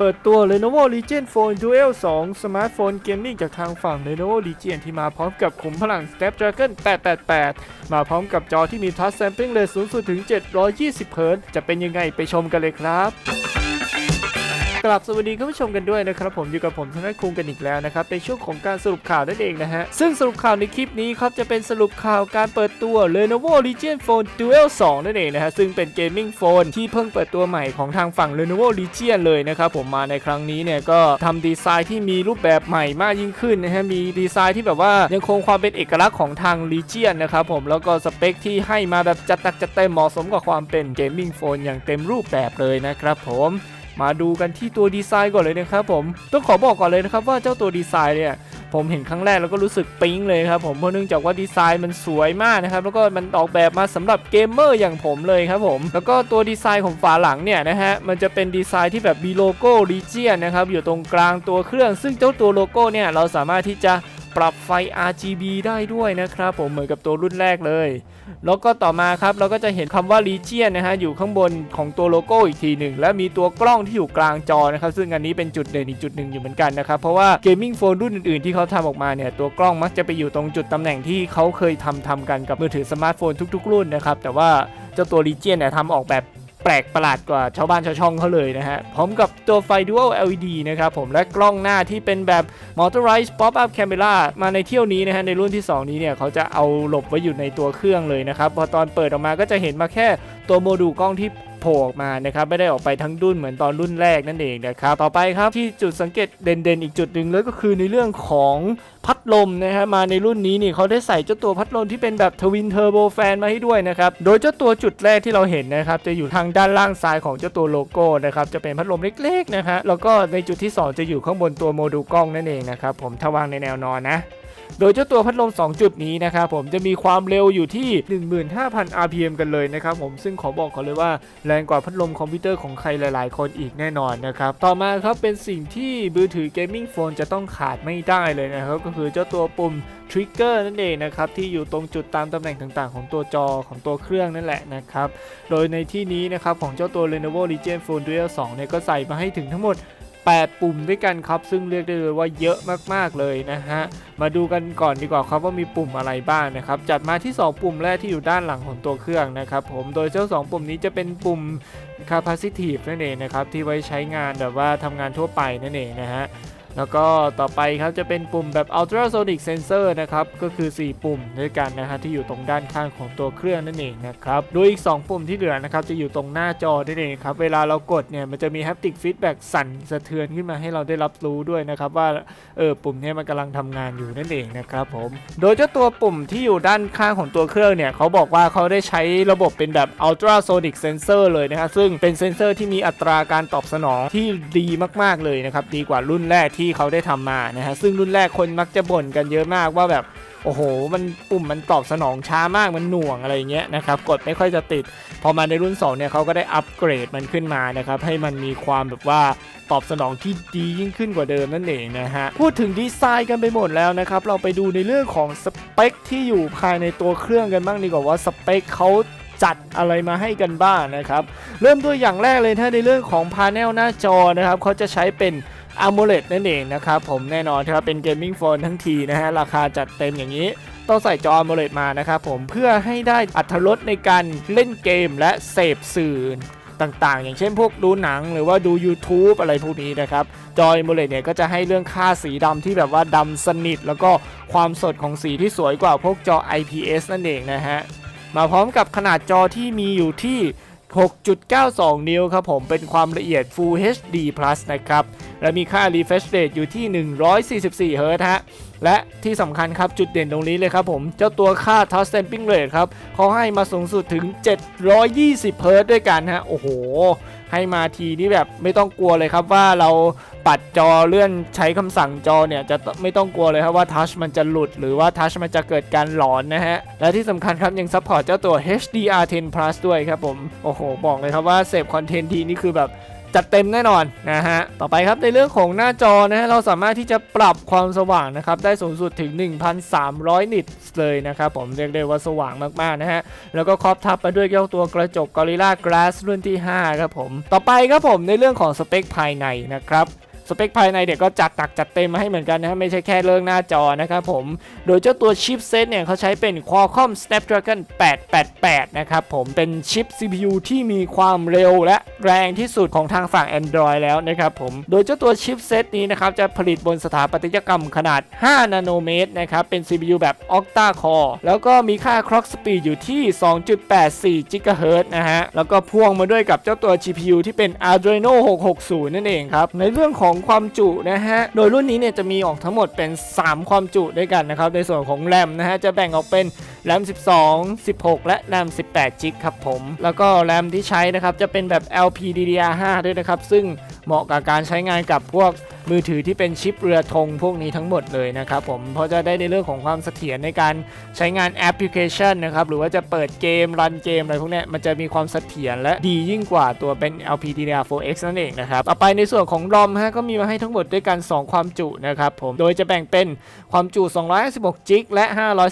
เปิดตัว Lenovo Legion Phone Duel 2 สมาร์ทโฟนเกมมิ่งจากทางฝั่ง Lenovo Legion ที่มาพร้อมกับขุมพลัง Snapdragon 888 มาพร้อมกับจอที่มี Touch Sampling Rate สูงสุดถึง 720เฮิรตซ์จะเป็นยังไงไปชมกันเลยครับ กลับสวัสดีคุณผู้ชมกันด้วยนะครับผมอยู่กับผมธนคุงกันอีกแล้วนะครับในช่วงของการสรุปข่าวนั่นเองนะฮะ ซึ่งสรุปข่าวในคลิปนี้ครับจะเป็นสรุปข่าวการเปิดตัว Lenovo Legion Phone Duel 2 นั่นเองนะฮะ ซึ่งเป็นเกมมิ่งโฟนที่เพิ่งเปิดตัวใหม่ของทางฝั่ง Lenovo Legion เลยนะครับผมมาในครั้งนี้เนี่ยก็ทำดีไซน์ที่มีรูปแบบใหม่มากยิ่งขึ้นนะฮะมีดีไซน์ที่แบบว่ายังคงความเป็นเอกลักษณ์ของทาง Legion นะครับผมแล้วก็สเปคที่ให้มาแบบจัดหนักจัดเต็มเหมาะสมกับความเป็นเกมมิ่งโฟนอย่างเต็มรูปแบบเลยนะครับผม มาดูกันที่ตัวดีไซน์ก่อนเลยนะครับผมต้องขอบอกก่อนเลยนะครับว่าเจ้าตัวดีไซน์เนี่ยผมเห็นครั้งแรกแล้วก็รู้สึกปิ๊งเลยครับผมเพราะเนื่องจากว่าดีไซน์มันสวยมากนะครับแล้วก็มันออกแบบมาสำหรับเกมเมอร์อย่างผมเลยครับผมแล้วก็ตัวดีไซน์ของฝาหลังเนี่ยนะฮะมันจะเป็นดีไซน์ที่แบบมีโลโก้ Legion นะครับอยู่ตรงกลางตัวเครื่อง ซึ่งเจ้าตัวโลโก้เนี่ยเราสามารถที่จะ ปรับไฟ RGB ได้ด้วยนะครับผมเหมือนกับตัวรุ่นแรกเลย แล้วก็ต่อมาครับเราก็จะเห็นคำว่า Legion นะฮะอยู่ข้างบนของตัวโลโก้อีกทีหนึ่งและมีตัวกล้องที่อยู่กลางจอนะครับซึ่งอันนี้เป็นจุดเด่นอีกจุดหนึ่งอยู่เหมือนกันนะครับเพราะว่าเกมมิ่งโฟนรุ่นอื่นๆที่เขาทำออกมาเนี่ยตัวกล้องมักจะไปอยู่ตรงจุดตำแหน่งที่เขาเคยทำทำกันกับมือถือสมาร์ทโฟนทุก ๆ รุ่นนะครับแต่ว่าเจ้าตัว Legion เนี่ยทำออกแบบ แปลกประหลาดกว่าชาวบ้านชาวช่องเขาเลยนะฮะ พร้อมกับตัวไฟ Dual LED นะครับผมและกล้องหน้าที่เป็นแบบ Motorized Pop-up Camera มาในเที่ยวนี้นะฮะ ในรุ่นที่ 2 นี้เนี่ยเขาจะเอาหลบไว้อยู่ในตัวเครื่องเลยนะครับ พอตอนเปิดออกมาก็จะเห็นมาแค่ตัวโมดูลกล้องที่ โผล่ออกมานะครับไม่ได้ออกไปทั้งดุนเหมือนตอนรุ่นแรกนั่นเองนะครับต่อไปครับที่จุดสังเกตเด่นๆอีกจุดหนึ่งเลยก็คือในเรื่องของพัดลมนะฮะมาในรุ่นนี้นี่เขาได้ใส่เจ้าตัวพัดลมที่เป็นแบบทวินเทอร์โบแฟนมาให้ด้วยนะครับโดยเจ้าตัวจุดแรกที่เราเห็นนะครับจะอยู่ทางด้านล่างซ้ายของเจ้าตัวโลโก้นะครับจะเป็นพัดลมเล็กๆนะฮะแล้วก็ในจุดที่ 2 จะอยู่ข้างบนตัวโมดูลกล้องนั่นเองนะครับผมถ้าวางในแนวนอนนะ โดยเจ้าตัวพัดลม 2 จุดนี้นะครับผมจะมีความเร็วอยู่ที่ 15,000 rpm กันเลยนะครับผมซึ่งขอบอกก่อนเลยว่าแรงกว่าพัดลมคอมพิวเตอร์ของใครหลาย ๆ คนอีกแน่นอนนะครับต่อมาครับเป็นสิ่งที่มือถือเกมมิ่งโฟนจะต้องขาดไม่ได้เลยนะครับก็คือเจ้าตัวปุ่มทริกเกอร์นั่นเองนะครับที่อยู่ตรงจุดตามตำแหน่งต่าง ๆ ของตัวจอของตัวเครื่องนั่นแหละนะครับโดยในที่นี้นะครับของเจ้าตัว Lenovo Legion Phone Duel 2เนี่ยก็ใส่มาให้ถึงทั้งหมด 8 ปุ่มด้วยกันครับ ซึ่งเรียกได้เลยว่าเยอะมากๆเลยนะฮะ มาดูกันก่อนดีกว่าครับว่ามีปุ่มอะไรบ้างนะครับ จัดมาที่ 2 ปุ่มแรกที่อยู่ด้านหลังของตัวเครื่องนะครับผมโดยเจ้า 2 ปุ่มนี้จะเป็นปุ่ม capacitive นั่นเองนะครับที่ไว้ใช้งานแบบว่าทำงานทั่วไปนั่นเองนะฮะ แล้วก็ต่อไปครับจะเป็นปุ่มแบบ ultrasonic sensor นะครับ ก็คือ 4 ปุ่มด้วยกันนะฮะที่อยู่ตรงด้านข้างของตัวเครื่องนั่นเองนะครับ โดยอีก 2 ปุ่มที่เหลือนะครับจะอยู่ตรงหน้าจอนั่นเองครับ เวลาเรากดเนี่ยมันจะมี haptic feedback สั่นสะเทือนขึ้นมาให้เราได้รับรู้ด้วยนะครับ ว่าเออปุ่มเนี้มันกำลังทำงานอยู่นั่นเองนะครับผม โดยเจ้าตัวปุ่มที่อยู่ด้านข้างของตัวเครื่องเนี่ยเขาบอกว่าเขาได้ใช้ระบบเป็นแบบ ultrasonic sensor เลยนะครับซึ่งเป็นเซนเซอร์ที่มีอัตราการตอบสนองที่ดีมาก ๆเลยนะครับดีกว่ารุ่นแรกที่ที่เขาได้ทำมานะฮะซึ่งรุ่นแรกคนมักจะบ่นกันเยอะมากว่าแบบโอ้โห มันปุ่มมันตอบสนองช้ามาก มันหน่วงอะไรเงี้ยนะครับ กดไม่ค่อยจะติด พอมาในรุ่น 2 เนี่ยเขาก็ได้อัปเกรดมันขึ้นมานะครับ ให้มันมีความแบบว่าตอบสนองที่ดียิ่งขึ้นกว่าเดิมนั่นเองนะฮะ พูดถึงดีไซน์กันไปหมดแล้วนะครับ เราไปดูในเรื่องของสเปคที่อยู่ภายในตัวเครื่องกันบ้างดีกว่าว่าสเปคเขาจัดอะไรมาให้กันบ้างนะครับ เริ่มด้วยอย่างแรกเลยถ้าในเรื่องของพาเนลหน้าจอนะครับเขาจะใช้เป็น AMOLED นั่นเองนะครับผมแน่นอนครับเป็นเกมมิ่งโฟนทั้งทีนะฮะราคาจัดเต็มอย่างนี้ ต้องใส่จอ AMOLED มานะครับผมเพื่อให้ได้อัตรสในการเล่นเกมและเสพสื่อต่างๆ อย่างเช่นพวกดูหนังหรือว่าดู YouTube อะไรพวกนี้นะครับ จอ AMOLED เนี่ยก็จะให้เรื่องค่าสีดำที่แบบว่าดำสนิท แล้วก็ความสดของสีที่สวยกว่าพวกจอ IPS นั่นเองนะฮะ มาพร้อมกับขนาดจอที่มีอยู่ที่ 6.92 นิ้วครับผมเป็นความละเอียด Full HD Plus นะครับ และมีค่า refresh rate อยู่ที่ 144 เฮิรตฮะ และที่สำคัญครับจุดเด่นตรงนี้เลยครับผม เจ้าตัวค่า touch sampling rate ครับเขาให้มาสูงสุดถึง 720 เฮิรตด้วยกันฮะ โอ้โห ให้มาทีนี่แบบไม่ต้องกลัวเลยครับว่าเรา ปัดจอเลื่อนใช้คำสั่งจอเนี่ยจะไม่ต้องกลัวเลยครับว่าทัชมันจะหลุด หรือว่าทัชมันจะเกิดการหลอนนะฮะ และที่สำคัญครับยังซัพพอร์ตเจ้าตัว HDR10 Plus ด้วยครับผม โอ้โห บอกเลยครับว่าเสพคอนเทนต์ทีนี่คือแบบจัดเต็มแน่นอนนะฮะ ต่อไปครับในเรื่องของหน้าจอนะฮะเราสามารถที่จะปรับความสว่างนะครับได้สูงสุดถึง 1,300 นิตเลยนะครับผมเรียกได้ว่าสว่างมากๆนะฮะ แล้วก็ครอบทับมาด้วยเจ้าตัวกระจก Gorilla Glass รุ่นที่ 5 ครับผม ต่อไปครับผมในเรื่องของสเปคภายในนะครับ สเปคภายในเด็กก็จัดตักจัดเต็มมาให้เหมือนกันนะฮะไม่ใช่แค่เรื่องหน้าจอนะครับผม โดยเจ้าตัวชิปเซตเนี่ยเขาใช้เป็น Qualcomm Snapdragon 888 นะครับผมเป็นชิป CPU ที่มีความเร็วและแรงที่สุดของทางฝั่ง Android แล้วนะครับผม โดยเจ้าตัวชิปเซตนี้นะครับจะผลิตบนสถาปัตยกรรมขนาด 5 นาโนเมตรนะครับ เป็น CPU แบบ Octa Core แล้วก็มีค่า Clock Speed อยู่ที่ 2.84 GHz นะฮะ แล้วก็พ่วงมาด้วยกับเจ้าตัว GPU ที่เป็น Adreno 660 นั่นเองครับ ในเรื่องของความจุนะฮะ โดยรุ่นนี้เนี่ยจะมีออกทั้งหมดเป็น 3 ความจุด้วยกันนะครับ ในส่วนของแรมนะฮะ จะแบ่งออกเป็นแรม12 16 และแรม18จิกครับผม แล้วก็แรมที่ใช้นะครับ จะเป็นแบบ LPDDR5 ด้วยนะครับ ซึ่งเหมาะกับการใช้งานกับพวก มือถือที่เป็นชิปเรือธงพวกนี้ทั้งหมดเลยนะครับผมเพราะจะได้ในเรื่องของความเสถียรในการใช้งานแอปพลิเคชันนะครับหรือว่าจะเปิดเกมรันเกมอะไรพวกนี้มันจะมีความเสถียรและดียิ่งกว่าตัวเป็น LPDDR4X นั่นเองนะครับต่อไปในส่วนของ ROM ฮะก็มีมาให้ทั้งหมดด้วยกัน 2 ความจุนะครับผมโดยจะแบ่งเป็นความจุ 256จิกและ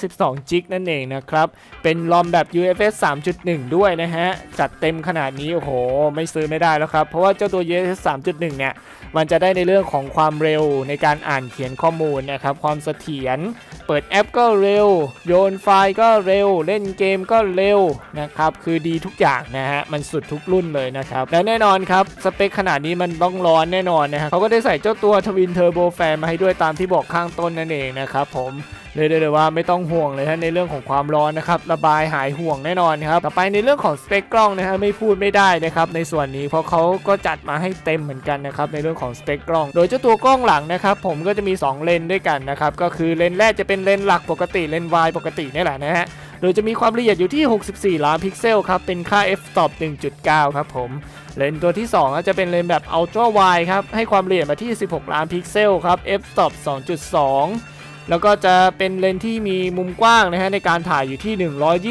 512จิกนั่นเองนะครับเป็น ROM แบบ UFS 3.1 ด้วยนะฮะจัดเต็มขนาดนี้โอ้โหไม่ซื้อไม่ได้แล้วครับเพราะว่าเจ้าตัว UFS 3.1 เนี่ยมันจะได้ในเรื่องของความเร็วในการอ่านเขียนข้อมูลนะครับความเสถียรเปิดแอปก็เร็ว โยนไฟล์ก็เร็ว เล่นเกมก็เร็วนะครับคือดีทุกอย่างนะฮะมันสุดทุกรุ่นเลยนะครับและแน่นอนครับสเปคขนาดนี้มันต้องร้อนแน่นอนนะฮะเขาก็ได้ใส่เจ้าตัวทวินเทอร์โบแฟนมาให้ด้วยตามที่บอกข้างต้นนั่นเองนะครับผม เลยได้เลยว่าไม่ต้องห่วงเลยฮะในเรื่องของความร้อนนะครับระบายหายห่วงแน่นอนครับต่อไปในเรื่องของสเปคกล้องนะฮะไม่พูดไม่ได้นะครับในส่วนนี้เพราะเขาก็จัดมาให้เต็มเหมือนกันนะครับในเรื่องของสเปคกล้อง โดยเจ้าตัวกล้องหลังนะครับผมก็จะมี 2 เลนด้วยกันนะครับก็คือเลนแรกจะเป็นเลนหลักปกติเลนวายปกตินี่แหละนะฮะโดยจะมีความละเอียดอยู่ที่ 64 ล้านพิกเซลครับ เป็นค่า f-stop 1.9 ครับผม เลนส์ตัวที่2ก็จะเป็นเลนส์แบบ ultra wide ครับ ให้ความละเอียดมาที่ 16 ล้านพิกเซลครับ f-stop 2.2 แล้วก็จะเป็นเลนที่มีมุมกว้างนะฮะในการถ่ายอยู่ที่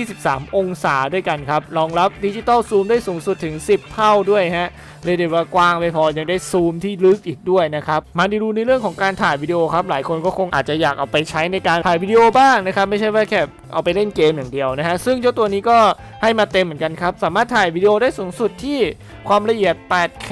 123 องศาด้วยกันครับ รองรับดิจิตอลซูมได้สูงสุดถึง 10 เท่าด้วยฮะเรียกได้ว่ากว้างไม่พอยังได้ซูมที่ลึกอีกด้วยนะครับ มาดูในเรื่องของการถ่ายวิดีโอครับ หลายคนก็คงอาจจะอยากเอาไปใช้ในการถ่ายวิดีโอบ้างนะครับ ไม่ใช่ว่าแค่เอาไปเล่นเกมอย่างเดียวนะฮะ ซึ่งเจ้าตัวนี้ก็ให้มาเต็มเหมือนกันครับ สามารถถ่ายวิดีโอได้สูงสุดที่ความละเอียด 8K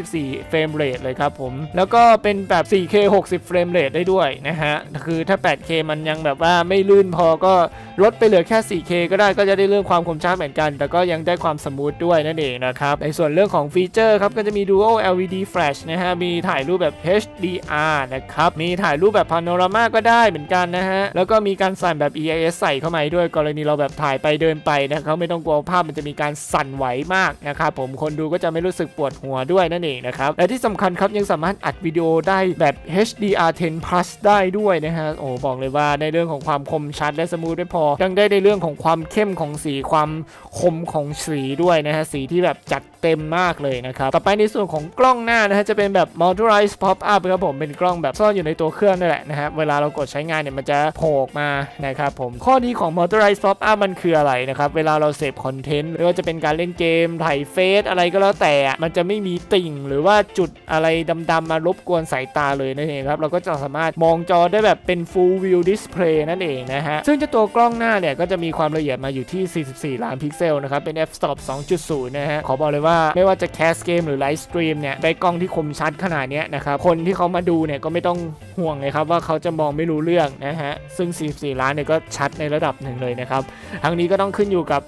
24 เฟรมเรทเลยครับผม แล้วก็เป็นแบบ 4K 60 เฟรมเรทได้ด้วยนะฮะ คือถ้า 8K มันยังแบบว่าไม่ลื่นพอก็ลดไปเหลือแค่ 4K ก็ได้ก็จะได้เรื่องความคมชัดเหมือนกัน แต่ก็ยังได้ความสมูทด้วยนั่นเองนะครับ ในส่วนเรื่องของฟีเจอร์ครับก็จะมี Dual LED Flash นะฮะ มีถ่ายรูปแบบ HDR นะครับ มีถ่ายรูปแบบพาโนรามาก็ได้เหมือนกันนะฮะ แล้วก็มีการสั่นแบบ EIS ใส่เข้ามาด้วยกรณีเราแบบถ่ายไปเดินไปนะครับไม่ต้องกลัวภาพมันจะมีการสั่นไหวมากนะครับผมคนดูก็จะไม่รู้สึกปวดหัวด้วยนั่นเองนะครับและที่สำคัญครับยังสามารถอัดวิดีโอได้แบบ HDR10 plus ได้ด้วยนะฮะโอ้บอกเลยว่าในเรื่องของความคมชัดและสมูทไม่พอ ยังได้ในเรื่องของความเข้มของสีความคมของสีด้วยนะฮะสีที่แบบจัดเต็มมากเลยนะครับ ต่อไปในส่วนของกล้องหน้านะฮะจะเป็นแบบ motorized pop up ครับผมเป็นกล้องแบบซ่อนอยู่ในตัวเครื่องนั่นแหละนะฮะเวลาเรากดใช้งานเนี่ยมันจะโผล่มานะครับผมข้อดีของ motorized pop up มันคืออะไรนะครับเวลาเราเสพคอนเทนต์ไม่ว่าจะเป็นการเล่นเกมถ่ายเฟซอะไรก็แล้วแต่ มันจะไม่มีติ่ง หรือว่าจุดอะไรดำๆมารบกวนสายตาเลยนั่นเองครับเราก็จะสามารถมองจอได้แบบเป็น full view display นั่นเองนะฮะ ซึ่งเจ้าตัวกล้องหน้าเนี่ยก็จะมีความละเอียดมาอยู่ที่ 44 ล้านพิกเซลนะครับ เป็น f-stop 2.0 นะฮะ ขอบอกเลยว่าไม่ว่าจะแคสเกมหรือไลฟ์สตรีมเนี่ย ได้กล้องที่คมชัดขนาดนี้นะครับ คนที่เขามาดูเนี่ยก็ไม่ต้องห่วงเลยครับว่าเขาจะมองไม่รู้เรื่องนะฮะ ซึ่ง 44 ล้านเนี่ยก็ชัดในระดับหนึ่งเลยนะครับ ทั้งนี้ก็ต้องขึ้นอยู่กับ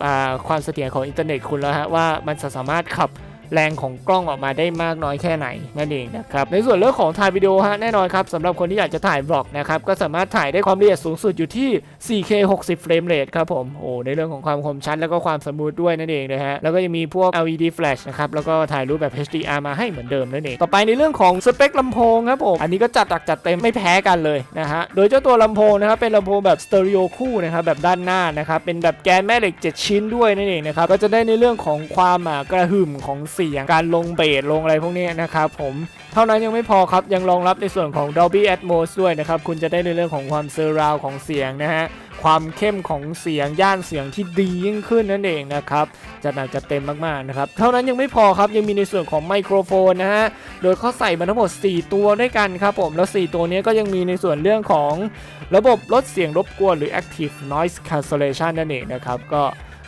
ความเสถียรของอินเทอร์เน็ตคุณแล้วฮะว่ามันจะสามารถขับ แรงของกล้องออกมาได้มากน้อยแค่ไหนนั่นเองนะครับในส่วนเรื่องของถ่ายวิดีโอฮะแน่นอนครับสำหรับคนที่อยากจะถ่ายบล็อกนะครับก็สามารถถ่ายได้ความละเอียดสูงสุดอยู่ที่ 4K 60 เฟรมเรทครับผมโอ้ในเรื่องของความคมชัดแล้วก็ความสมูทด้วยนั่นเองนะฮะแล้วก็ยังมีพวก LED flash นะครับแล้วก็ถ่ายรูปแบบ HDR มาให้เหมือนเดิมนั่นเองต่อไปในเรื่องของสเปคลำโพงครับผมอันนี้ก็จัดตักจัดเต็มไม่แพ้กันเลยนะฮะโดยเจ้าตัวลำโพงนะครับเป็นลำโพงแบบสเตอริโอคู่นะครับแบบด้านหน้านะครับเป็นแบบแกนแม่เหล็ก 7 ชิ้นด้วยนั่นเองนะครับก็จะได้ในเรื่องของความกระหึ่มของเสียงการลงเบสลงอะไรพวกนี้นะครับผมเท่านั้นยังไม่พอครับยังรองรับในส่วนของ Dolby Atmos ด้วยนะครับคุณจะได้ในเรื่องของความเซอร์ราวของเสียงนะฮะ ความเข้มของเสียงย่านเสียงที่ดียิ่งขึ้นนั่นเองนะครับจะหนักจะเต็มมากๆนะครับเท่านั้นยังไม่พอครับยังมีในส่วนของไมโครโฟนนะฮะโดยเขาใส่มาทั้งหมด 4 ตัวด้วยกันครับผมแล้ว 4 ตัวนี้ก็ยังมีในส่วนเรื่องของระบบลดเสียงรบกวนหรือ active noise cancellation นั่นเองนะครับก็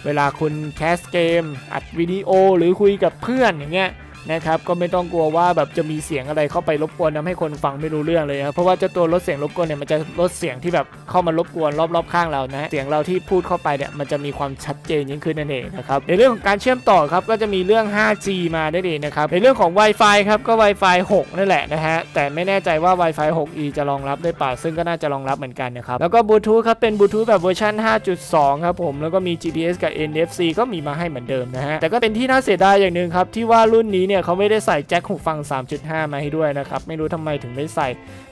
เวลาคุณแคสเกม อัดวิดีโอหรือคุยกับเพื่อนอย่างเงี้ย นะครับก็ไม่ต้องกลัวว่าแบบจะมีเสียงอะไรเข้าไปรบกวนทำให้คนฟังไม่รู้เรื่องเลยครับเพราะว่าเจ้าตัวลดเสียงรบกวนเนี่ยมันจะลดเสียงที่แบบเข้ามารบกวนรอบๆข้างเรานะเสียงเราที่พูดเข้าไปเนี่ยมันจะมีความชัดเจนยิ่งขึ้นนั่นเองนะครับในเรื่องของการเชื่อมต่อครับก็จะมีเรื่อง 5G มาได้เองนะครับในเรื่องของ Wi-Fi ครับก็ Wi-Fi 6 นั่นแหละนะฮะแต่ไม่แน่ใจว่า Wi-Fi 6E จะรองรับได้ป่าซึ่งก็น่าจะรองรับเหมือนกันนะครับแล้วก็บลูทูธครับเป็นบลูทูธแบบเวอร์ชัน5.2 ครับผมแล้วก็มี GPS กับ NFC ก็มีมาให้เหมือนเดิมนะฮะแต่ก็เป็นที่น่าเสียดายอย่างหนึ่งครับที่ว่ารุ่นนี้เนี่ยเขาไม่ได้ใส่แจ็คหูฟัง 3.5 มาให้ด้วยนะครับ ไม่รู้ทำไมถึงไม่ใส่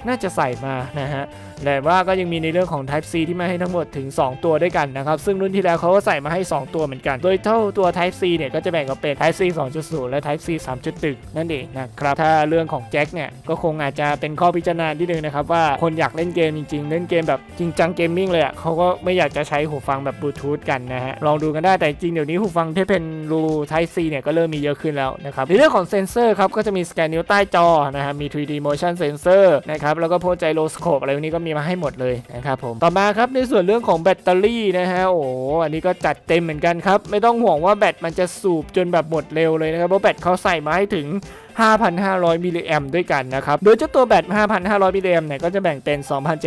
น่าจะใส่มานะฮะ แต่ว่าก็ยังมีในเรื่องของ Type C ที่มาให้ทั้งหมดถึง 2 ตัวด้วยกันนะครับ ซึ่งรุ่นที่แล้วเขาก็ใส่มาให้ 2 ตัวเหมือนกัน โดยเท่าตัว Type C เนี่ยก็จะแบ่งออกเป็น Type C 2.0 และ Type C 3.1 นั่นเองนะครับ ถ้าเรื่องของแจ็คเนี่ยก็คงอาจจะเป็นข้อพิจารณาที่หนึ่งนะครับว่าคนอยากเล่นเกมจริงๆ เล่นเกมแบบจริงจังเกมมิ่งเลยอะเขาก็ไม่อยากจะใช้หูฟังแบบบลูทูธกันนะฮะลองดูกันได้แต่จริงเดี๋ยวนี้หูฟังที่เป็นรู Type C เนี่ยก็เริ่มมีเยอะขึ้นแล้วนะครับในเรื่องของเซนเซอร์ครับก็จะมีสแกนนิ้วใต้จอนะครับมี 3D motion sensor นะครับแล้วก็พวกไจโรสโคปอะไรพวกนี้ก็มีมาให้หมดเลยนะครับผมต่อมาครับในส่วนเรื่องของแบตเตอรี่นะฮะโอ้อันนี้ก็จัดเต็มเหมือนกันครับ ไม่ต้องห่วงว่าแบตมันจะสูบจนแบบหมดเร็วเลยนะครับเพราะแบตเขาใส่มาให้ถึง 5,500 มิลลิแอมด้วยกันนะครับ โดยเจ้าตัวแบต 5,500 มิลลิแอมเนี่ยก็จะแบ่งเป็น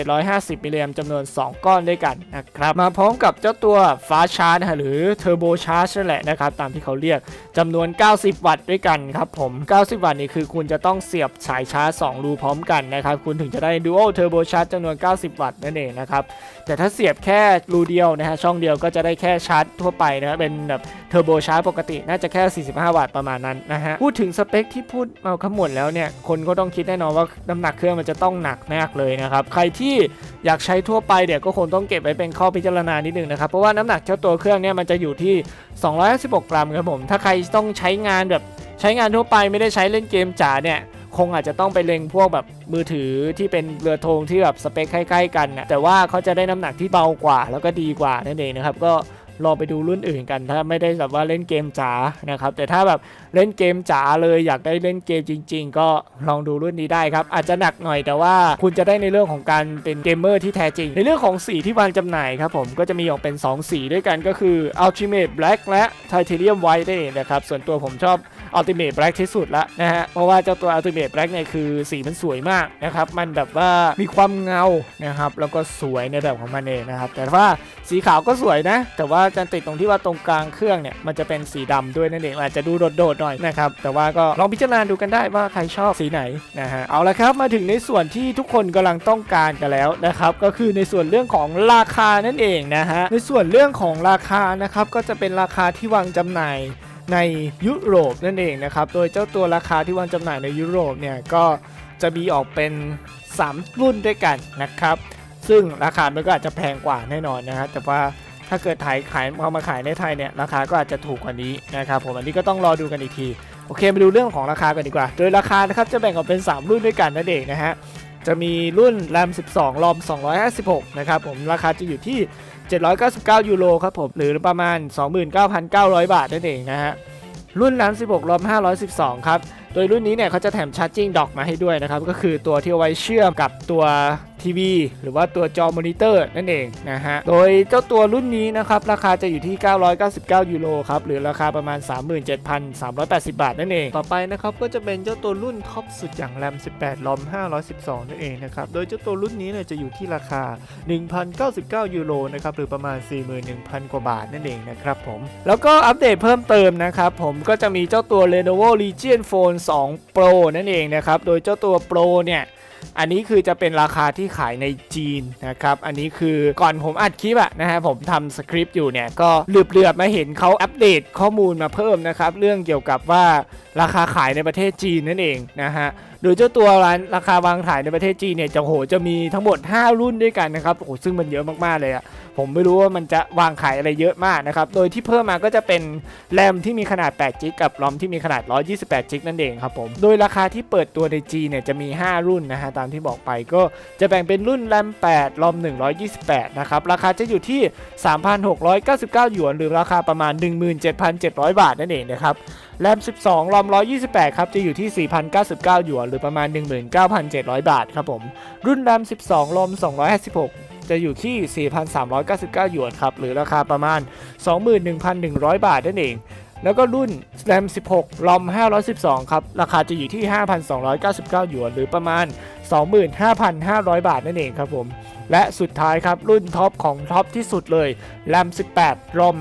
2,750 มิลลิแอมจำนวน 2 ก้อนด้วยกันนะครับ มาพร้อมกับเจ้าตัวฟ้าชาร์จหรือเทอร์โบชาร์จนั่นแหละนะครับ ตามที่เขาเรียกจำนวน 90 วัตต์ด้วยกันครับผม 90 วัตต์นี่คือคุณจะต้องเสียบสายชาร์จ 2 รูพร้อมกันนะครับ คุณถึงจะได้ Dual Turbo Charge จจำนวน 90 วัตต์นั่นเองนะครับ แต่ถ้าเสียบแค่รูเดียวนะฮะช่องเดียวก็จะได้แค่ชาร์จทั่วไปนะเป็นแบบเทอร์โบชาร์จปกติน่าจะแค่ 45 วัตต์ประมาณนั้นนะฮะพูดถึงสเปคที่พูดมาทั้งหมดแล้วเนี่ยคนก็ต้องคิดแน่นอนว่าน้ำหนักเครื่องมันจะต้องหนักมากเลยนะครับใครที่อยากใช้ทั่วไปเดี๋ยวก็คงต้องเก็บไว้เป็นข้อพิจารณานิดนึงนะครับเพราะว่าน้ำหนักเจ้าตัวเครื่องเนี่ยมันจะอยู่ที่ 256 กรัมครับผมถ้าใครต้องใช้งานแบบใช้งานทั่วไปไม่ได้ใช้เล่นเกมจ๋าเนี่ยคงอาจจะต้องไปเล็งพวกแบบมือถือที่เป็นเรือธงที่แบบสเปคใกล้ๆกันนะแต่ว่าเขาจะได้น้ำหนักที่เบากว่า แล้วก็ดีกว่านั่นเองนะครับก็ ลองไปดูรุ่นอื่นกัน ถ้าไม่ได้แบบว่าเล่นเกมจ๋านะครับ แต่ถ้าแบบเล่นเกมจ๋าเลยอยากได้เล่นเกมจริง ๆ ก็ลองดูรุ่นนี้ได้ครับ อาจจะหนักหน่อยแต่ว่าคุณจะได้ในเรื่องของการเป็นเกมเมอร์ที่แท้จริง ในเรื่องของสีที่วางจำหน่ายครับผมก็จะมีออกเป็น 2 สีด้วยกันก็คือ Ultimate Black และ Titanium White นั่นเองนะครับส่วนตัวผมชอบ Ultimate Black ที่สุดละนะฮะเพราะว่าเจ้าตัว Ultimate Black เนี่ยคือสีมันสวยมากนะครับมันแบบว่ามีความเงานะครับแล้วก็สวยในแบบของมันเองนะครับแต่ว่าสีขาวก็สวยนะ แต่ว่าจะติดตรงที่ว่าตรงกลางเครื่องเนี่ยมันจะเป็นสีดำด้วยนั่นเองอาจจะดูโดดๆหน่อยนะครับแต่ว่าก็ลองพิจารณาดูกันได้ว่าใครชอบสีไหนนะฮะเอาละครับมาถึงในส่วนที่ทุกคนกำลังต้องการกันแล้วนะครับก็คือในส่วนเรื่องของราคานั่นเองนะฮะในส่วนเรื่องของราคานะครับก็จะเป็นราคาที่วางจำหน่ายในยุโรปนั่นเองนะครับโดยเจ้าตัวราคาที่วางจำหน่ายในยุโรปเนี่ยก็จะมีออกเป็น 3 รุ่นด้วยกันนะครับ ซึ่งราคามันก็อาจจะแพงกว่าแน่นอนนะฮะแต่ว่า ถ้าเกิดถ่ายขายเอามาขายในไทยเนี่ยราคาก็อาจจะถูกกว่านี้นะครับผมอันนี้ก็ต้องรอดูกันอีกทีโอเคมาดูเรื่องของราคากันดีกว่า โดยราคานะครับจะแบ่งออกเป็น 3 รุ่นด้วยกันนั่นเองนะฮะจะมีรุ่น RAM 12 ROM 256 นะครับผมราคาจะอยู่ที่ 799 ยูโรครับผมหรือประมาณ 29,900 บาทนั่นเองนะฮะรุ่น RAM 16 ROM 512 ครับ โดยรุ่นนี้เนี่ยเขาจะแถมชาร์จิ่งด็อกมาให้ด้วยนะครับ ก็คือตัวที่เอาไว้เชื่อมกับตัว ทีวี หรือว่าตัวจอมอนิเตอร์นั่นเองนะฮะ โดยเจ้าตัวรุ่นนี้นะครับ ราคาจะอยู่ที่ 999 ยูโรครับ หรือราคาประมาณ 37,380 บาทนั่นเอง ต่อไปนะครับ ก็จะเป็นเจ้าตัวรุ่นท็อปสุดอย่าง RAM 18 ROM 512 นั่นเองนะครับ โดยเจ้าตัวรุ่นนี้เนี่ยจะอยู่ที่ราคา 1,099 ยูโรนะครับ หรือประมาณ 41,000 กว่าบาทนั่นเองนะครับผม แล้วก็อัปเดตเพิ่มเติมนะครับผม ก็จะมีเจ้าตัว Lenovo Legion Phone 2 Pro นั่นเองนะครับ โดยเจ้าตัว Pro เนี่ย อันนี้คือจะเป็นราคาที่ขายในจีนนะครับ อันนี้คือก่อนผมอัดคลิปอะนะฮะผมทำสคริปต์อยู่เนี่ยก็เหลือบๆมาเห็นเขาอัปเดตข้อมูลมาเพิ่มนะครับ เรื่องเกี่ยวกับว่าราคาขายในประเทศจีนนั่นเองนะฮะโดยเจ้าตัวร้านราคาวางขายในประเทศจีนเนี่ยจะโหจะมีทั้งหมด 5 รุ่นด้วยกันนะครับโอ้โหซึ่งมันเยอะมากๆเลยอะ ผมไม่รู้ว่ามันจะวางขายอะไรเยอะมากนะครับ โดยที่เพิ่มมาก็จะเป็นแรมที่มีขนาด8จิกกับรอมที่มีขนาด128จิกนั่นเองครับผม โดยราคาที่เปิดตัวในจีนเนี่ยจะมี 5 รุ่นนะฮะตามที่บอกไปก็จะแบ่งเป็นรุ่นแรม8รอม128นะครับ ราคาจะอยู่ที่ 3,699 หยวน หรือราคาประมาณ 17,700 บาทนั่นเองนะครับแรม 12 รอม 128 ครับ จะอยู่ที่ 4,099 หยวน หรือประมาณ 19,700 บาทครับผม รุ่นแรม 12 รอม 256 จะอยู่ที่ 4,399 หยวนครับ หรือราคาประมาณ 21,100 บาทนั่นเอง แล้วก็รุ่น RAM 16 ROM 512 ครับ ราคาจะอยู่ที่ 5,299 หยวน หรือประมาณ 25,500 บาทนั่นเองครับผม และสุดท้ายครับ รุ่นท็อปของท็อปที่สุดเลย RAM 18 ROM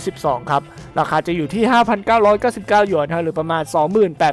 512 ครับ ราคาจะอยู่ที่ 5,999 หยวนครับหรือประมาณ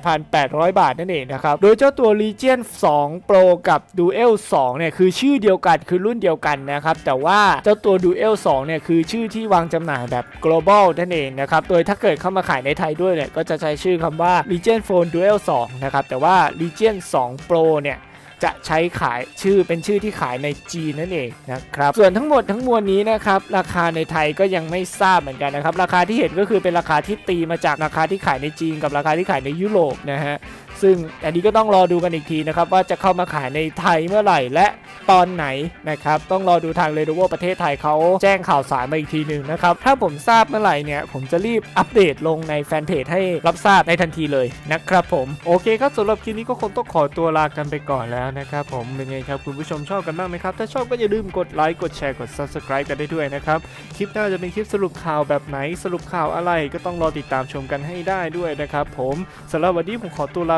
28,800 บาทนั่นเองนะครับ โดยเจ้าตัว Legion 2 Pro กับ Duel 2 เนี่ย คือชื่อเดียวกันคือรุ่นเดียวกันนะครับ แต่ว่าเจ้าตัว Duel 2 เนี่ย คือชื่อที่วางจำหน่ายแบบ global นั่นเองนะครับ โดยถ้าเกิดเข้ามาขายในไทยด้วยเนี่ยก็จะใช้ชื่อคำว่า Legion Phone Duel 2 นะครับแต่ว่า Legion 2 Pro เนี่ย จะใช้ขายชื่อเป็นชื่อที่ขายในจีนนั่นเองนะครับส่วนทั้งหมดทั้งมวลนี้นะครับราคาในไทยก็ยังไม่ทราบเหมือนกันนะครับราคาที่เห็นก็คือเป็นราคาที่ตีมาจากราคาที่ขายในจีนกับราคาที่ขายในยุโรปนะฮะ ซึ่งอันนี้ก็ต้องรอดูกันอีกทีนะครับ ว่าจะเข้ามาขายในไทยเมื่อไหร่และตอนไหนนะครับ ต้องรอดูทางเรโดโวประเทศไทยเขาแจ้งข่าวสารมาอีกทีหนึ่งนะครับ ถ้าผมทราบเมื่อไหร่เนี่ย ผมจะรีบอัปเดตลงในแฟนเพจให้รับทราบในทันทีเลยนะครับผมโอเคครับสำหรับคลิปนี้ก็คงต้องขอตัวลากันไปก่อนแล้วนะครับผมเป็นไงครับคุณผู้ชมชอบกันบ้างไหมครับ ถ้าชอบก็อย่าลืมกดไลค์กดแชร์กด subscribe กันได้ด้วยนะครับคลิปหน้าจะเป็นคลิปสรุปข่าวแบบไหนสรุปข่าวอะไรก็ต้องรอติดตามชมกันให้ได้ด้วยนะครับผมสำหรับวันนี้ผมขอตัวลา